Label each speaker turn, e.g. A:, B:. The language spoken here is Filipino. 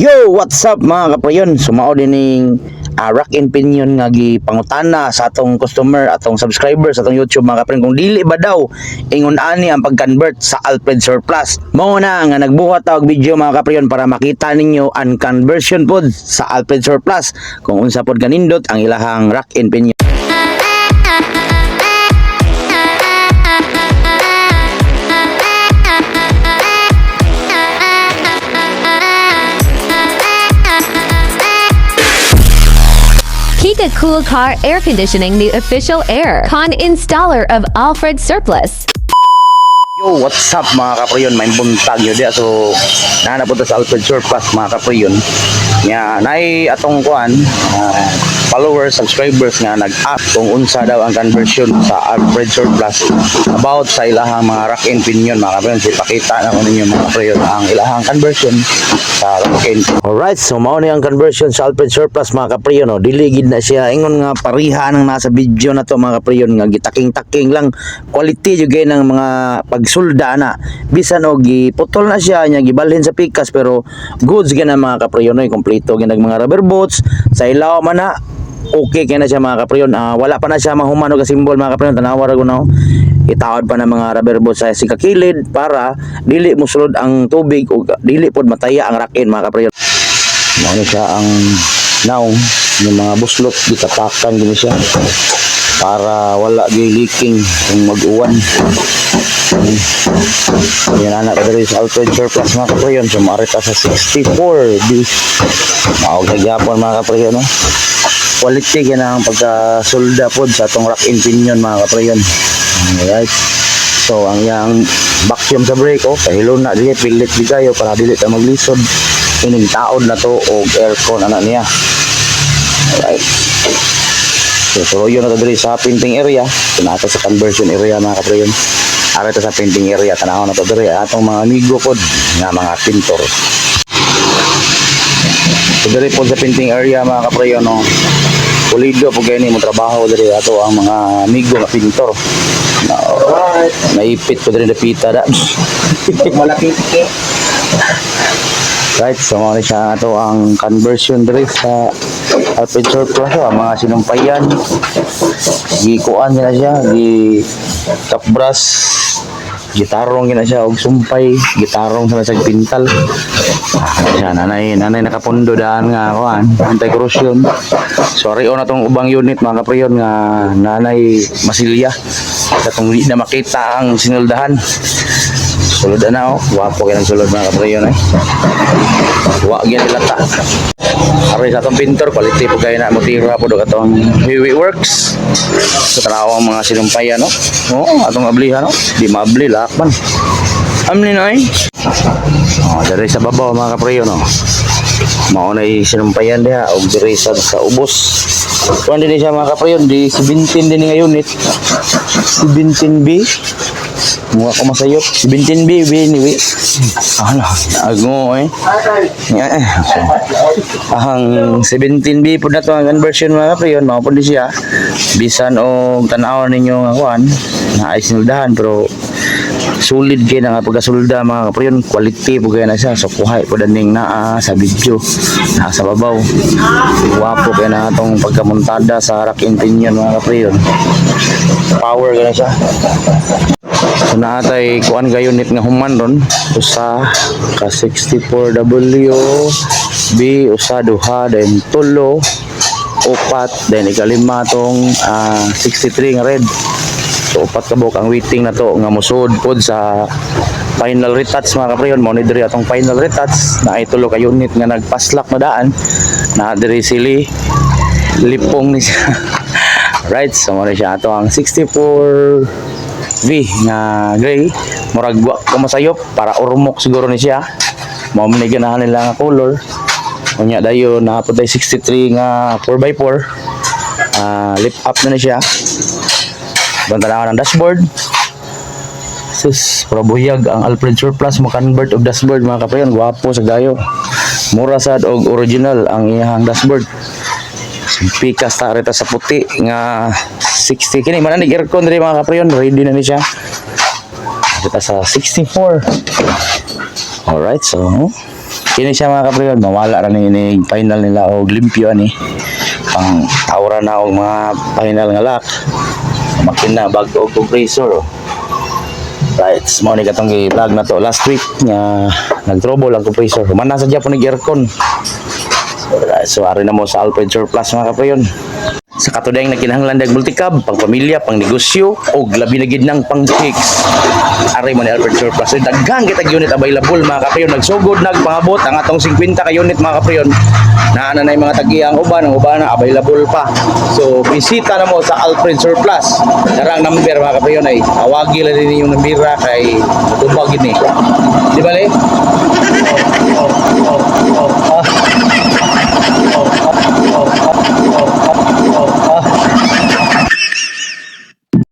A: Yo, what's up mga kaprayon? Sumao din ning uh, Rock and Pinion nga gipangutana sa atong customer, atong subscriber sa atong YouTube mga kaprayon kung dili ba daw ingon ani ang pag-convert sa Alfred Surplus. Mao na nga nagbuhat og video mga kaprayon para makita ninyo ang conversion pod sa Alfred Surplus kung unsa pod ganindot ang ilahang Rock and Pinion.
B: Kika Cool Car Air Conditioning, the official air con installer of Alfred Surplus.
A: Yo, what's up mga kaprayon? May buntag yun dia. So, to sa Alfred Surplus mga kaprayon. Nga, naay atong kuan, ah, followers, subscribers nga nag-ask kung unsa daw ang conversion sa Alfred Surplus about sa ilahang mga rack and pinion mga kaprayon. So, ipakita na ko ninyo mga kaprayon ang ilahang conversion sa rack and Alright, so mao ni ang conversion sa Alfred Surplus mga kaprayon. No? Diligid na siya. Ingon nga pariha ng nasa video na to mga kaprayon nga gitaking-taking lang quality jud ng mga pagsulda na bisan og giputol na siya nya gibalhin sa pikas pero goods gyud na mga kaprayon no kompleto gyud mga rubber boots sa ilaw man na okay kaya na siya mga kaprayon Ah, wala pa na siya mahuman og simbol mga kaprayon tanawa ra no itawad pa ng mga rubber boots sa sikakilid para dili musulod ang tubig o dili pod mataya ang rakin mga kaprayon mao ni siya ang naong yung mga buslot. Gitapakan gini siya para wala gyud leaking kung mag-uwan. Yan anak ko dali sa Alfred Surplus mga kaprayon so maarita sa 64 di maog nagyapon mga kaprayon no quality yan ang pagkasulda pod sa atong rack and pinion mga kaprayon alright so ang yang vacuum sa brake oh kahilo na dili pilit di kayo para dili ta maglisod ining taod na to og aircon ana niya alright So, tuloy yun na diri sa painting area. Tinata sa conversion area mga kaprayon. Ara to sa painting area. Tanaw na to diri. Atong mga amigo pod nga mga pintor. So, diri po sa painting area mga kaprayon. No, pulido po gani mo trabaho diri ato ang mga amigo nga pintor. Na, naipit ko diri na pita da.
C: Malaki.
A: Right, so mga siya ato ang conversion diri sa Surplus ang mga sinumpayan. Gikuan gina siya, gi top brass, gitarong gina siya og sumpay, gitarong sa sa pintal. Ah, siya nanay nanay nakapundo daan nga kuan, anti corrosion. Sorry on atong ubang unit mga kapriyon nga nanay masilya. Katong di na makita ang sinuldahan. Sulod na oh, wapo kaya ng sulod mga kapriyon eh. Wa gyud lata. Aray sa atong pintor, quality po kayo na motira po doon atong Heavy Works. Sa tanawang mga sinumpayan, no? Oo, atong ablihan, no? Di maabli, lakman. Amni na eh. Oh, dari sa babaw mga kapriyo, no? Mauna yung sinumpayan diha, o dari sa, ubos. Kuan din siya mga kapriyo, di 17 din nga unit. 17B. Mukha ko masayop. 17B, B, anyway. Ano, ago eh. Yeah. So, ahang 17B po na to ang conversion mga kapriyon, mao po di siya. Bisan o tanaw ninyo nga kuan, na ay sinuldahan pero solid kay na nga pagkasulda mga kapriyon, quality po kaya na siya. So kuhay po daning naa sa video, nasa babaw. Wapo kaya na itong pagkamuntada sa rack and pinion mga kapriyon. Power kaya na siya. So naatay kuan ga unit nga human ron. Usa ka 64W B usa duha then tulo upat then ikalima tong ah, 63 nga red. So upat ka ang waiting na to nga musud pod sa final retouch mga kaprayon mo ni diri atong final retouch na ay tulo ka unit nga nagpaslak na daan. Na diri sili lipong ni siya. Right so mo siya ato ang 64 V nga gray. Murag wa ko para urmok siguro ni siya. Mao man ganahan nila nga color. Unya dayon na po 63 nga 4x4 ah lift up na ni siya. Banta na ng dashboard. Sus probuyag ang Alfred Surplus mo convert og dashboard mga kaprayon gwapo sa gayo mura sad og original ang iyang dashboard pikas ta sa puti nga 60 kini man ni aircon diri mga kaprayon ready na ni siya reta sa 64 alright so Kini siya mga kapriyon, mawala ra ni ni final nila og limpyo ani. Pang aura na og mga final nga lock. Makina bag og compressor. Right, mo ni katong i-vlog na to last week nga nag-trouble ang compressor. Man nasa Japan ni aircon. So, right, so ari na mo sa Alfred Surplus mga kapriyon. Sa katudayang nagkinahanglan dag multicab, pang pamilya, pang negosyo, o labi na gid ng pang chicks. Ari mo ni Albert Surplus. So, daghang kitag unit available mga kapriyon. Nagsugod nagpangabot ang atong 50 ka unit mga kapriyon. Naana na yung mga tagiyang uban, ang uban na available pa. So bisita na mo sa Alfred Surplus. Darang number mga kapriyon ay awagi lang din yung nambira kay tubag ni. Le?